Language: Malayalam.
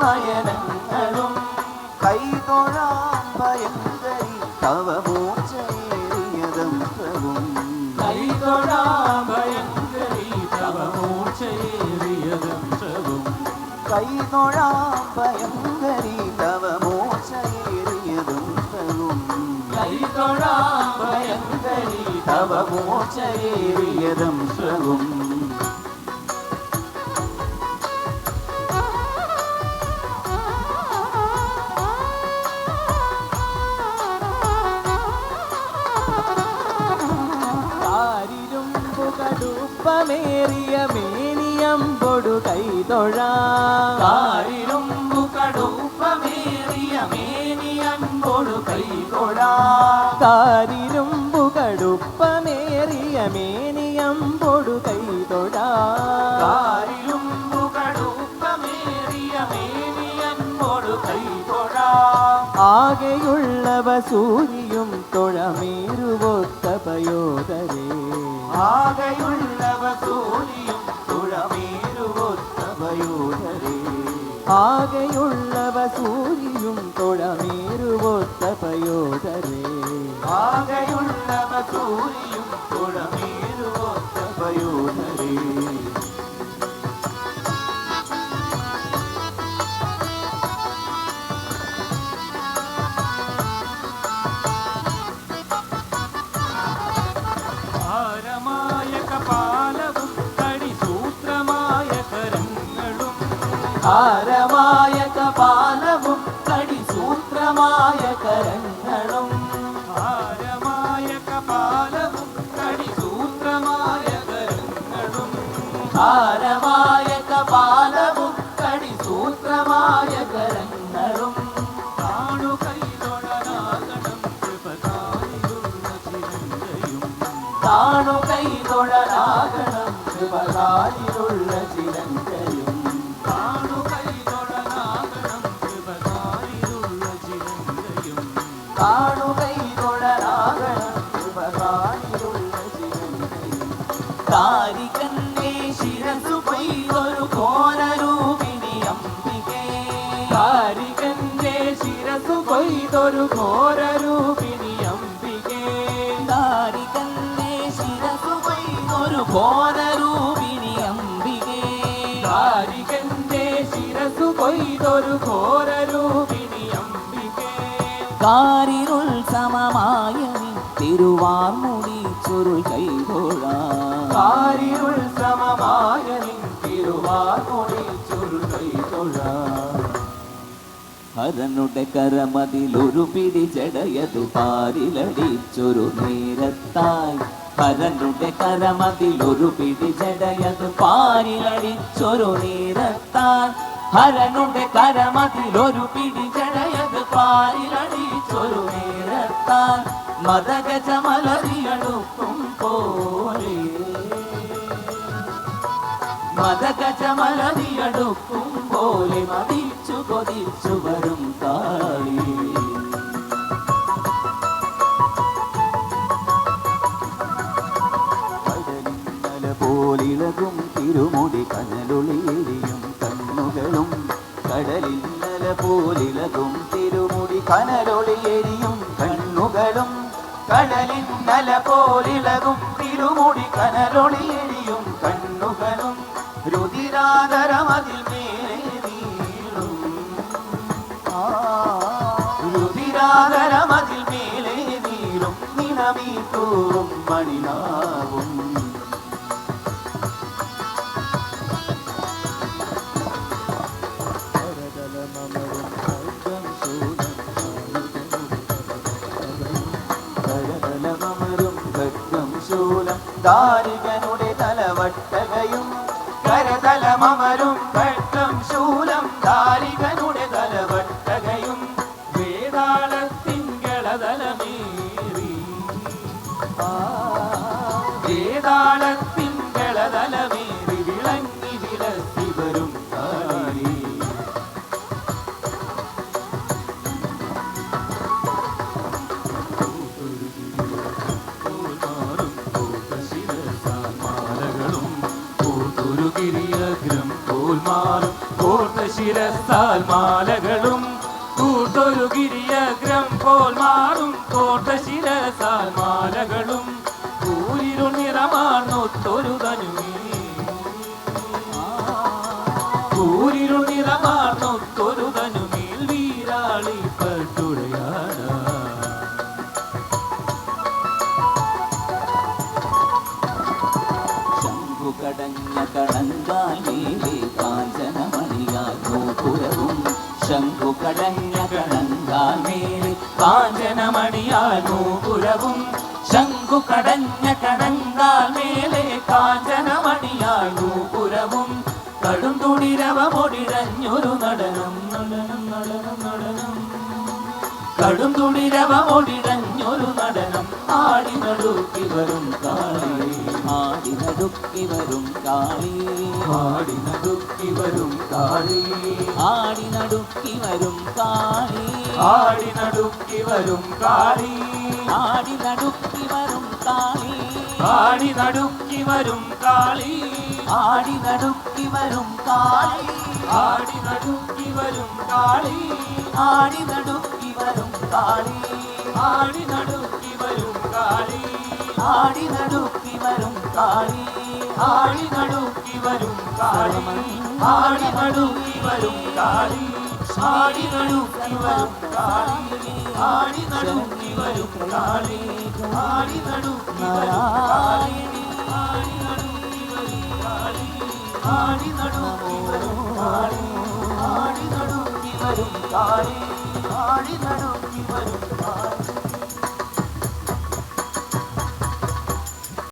നയനങ്ങളും കൈതൊഴാം ഭയങ്കരി തവ മൂർച്ചയേറിയതന്ത്രവും കൈതൊഴാഭയങ്കരി തവ മൂർച്ചയേറിയതന്ത്രവും കൈതൊഴാം ഭയങ്കരി തവ മൂർച്ചയേറിയതന്ത്രവും തവ മൂർച്ചയേറിയതന്ത്രവും കടുപ്പമേറിയ മേനിയമ്പൊടു കൈതൊഴാ. കാരിരുമ്പു കടുപ്പമേറിയ മേനിയൻകൊടു കൈതൊഴാ. കാരിരുമ്പു കടുപ്പമേറിയ മേനിയമ്പൊടു കൈതൊഴാ. കാരിരുമ്പു കടുപ്പമേറിയ മേനിയൻകൊടു കൈതൊഴാ. ആകെയുള്ളവ സൂര്യയും തൊഴമേറുവൊത്ത പയോധരേ ആകെയുള്ളവ தோழியும் துழமேறுவோத்தபயோதரே ஆகையுள்ளவ சூரியும் துழமேறுவோத்தபயோதரே ஆகையுள்ள ഭാരമായ കപാലവും കടിസൂത്രമായ കരങ്ങളും. ഭാരമായ കപാലവും കടിസൂത്രമായ കരങ്ങളും. ഭാരമായ കപാലവും കടിസൂത്രമായ കരങ്ങളും. താണു കൈതൊഴനാകണം കൃപകാരിലുള്ള ചിരന്തയും കൊയ്തൊരു ഘോരരൂപിണി അംബികേ താരികന്റെ ശിരസു കൊയ്തൊരു ഘോരരൂപിണി അംബികേ കാരികന്റെ ശിരസു കൊയ്തൊരു ഘോരരൂപിണി അംബികേ കാരിരുൾ സമമായ തിരുവാർമുടി ചുരുൾ കൈകൊഴാ കാരിരുൾ സമമായ ഹരനുടെ കരമതിലൊരു പിടി ജടയതു പാരിലടിച്ചൊരു നേരത്തായി. ഹരനുടെ കരമതിലൊരു പിടി ജടയതു പാരിലടിച്ചൊരു നേരത്താൽ ഹരനുടെ കരമതിലൊരു പിടി ജടയത് പാരിലടിച്ചൊരു നേരത്താൽ മതഗജമലറിയടുക്കും പോലെ. മതഗജമലറിയടുക്കും പോലെ മതിച്ചു കൊതിച്ചു വരും കാളി തിരുമുടി കനലൊളിയെരിയും കണ്ണുകളും. കടലിന്നല പോലിളകും തിരുമുടി കനലൊളിയെരിയും കണ്ണുകളും. കടലിന്നല പോലിളകും തിരുമുടി കനലൊളിയെരിയും കണ്ണുകളും. രുതിരാകരമതിൽ മേലെ നീളും നിണമീട്ടൂറും മണിനാവും ദാരികനുടെ തലവട്ടകയും കരതലമരും വെട്ടം ശൂലം ദാരികനുടെ തലവട്ടകയും വേതാളത്തിങ്കളതലമേറി ശിരസാൽ മാലകളും കൂട്ടൊരു ഗിരിയഗ്രം പോൽ മാറും. കോട്ട ശിരസാൽ മാലകളും കൂരിരു നിറമാർന്നൊത്തൊരു തനുമേ കൂരിരു നിറമാർന്നൊത്തൊരു വീരാളി ശംഖു കടഞ്ഞ കണങ്കാൽ മേലെ കാഞ്ചനമണിയാൽ നൂപുരവും ശംഖു കടഞ്ഞ കടങ്കാൽ മേലെ കാഞ്ചനമണിയാൽ നൂപുരവും കടും തുടിരവമൊടിരഞ്ഞൊരു നടനം നടനം നടനം നടനം. കടും തുടിരവമൊടിരഞ്ഞൊരു നടനം ആടി നടുക്കി വരും കാളി. ആടിനടുക്കി വരും കാളി. ആടിനടുക്കി വരും കാളി. ആടിനടുക്കി വരും കാളി. ആടിനടുക്കി വരും കാളി. ആടിനടുക്കി വരും കാളി. ആടി നടുക്കി വരും കാളി. ആടി നടുക്കി വരും കാളി. ആടി നടുക്കി വരും കാളി. ആടി നടുക്കി വരും കാളി ആടി നടുക്കി വരും കാളി. ആടി നടുക്കി വരും കാളി ആടി നടുക്കി വരും കാളി ആടി നടുക്കി വരും കാളി ആടി നടുക്കി വരും കാളി ആടി നടുക്കി വരും കാളി ആടി നടുക്കി വരും കാളി ആടി നടുക്കി വരും കാളി ആടി നടുക്കി വരും കാളി ആടി നടുക്കി വരും കാളി ആടി നടുക്കി വരും കാളി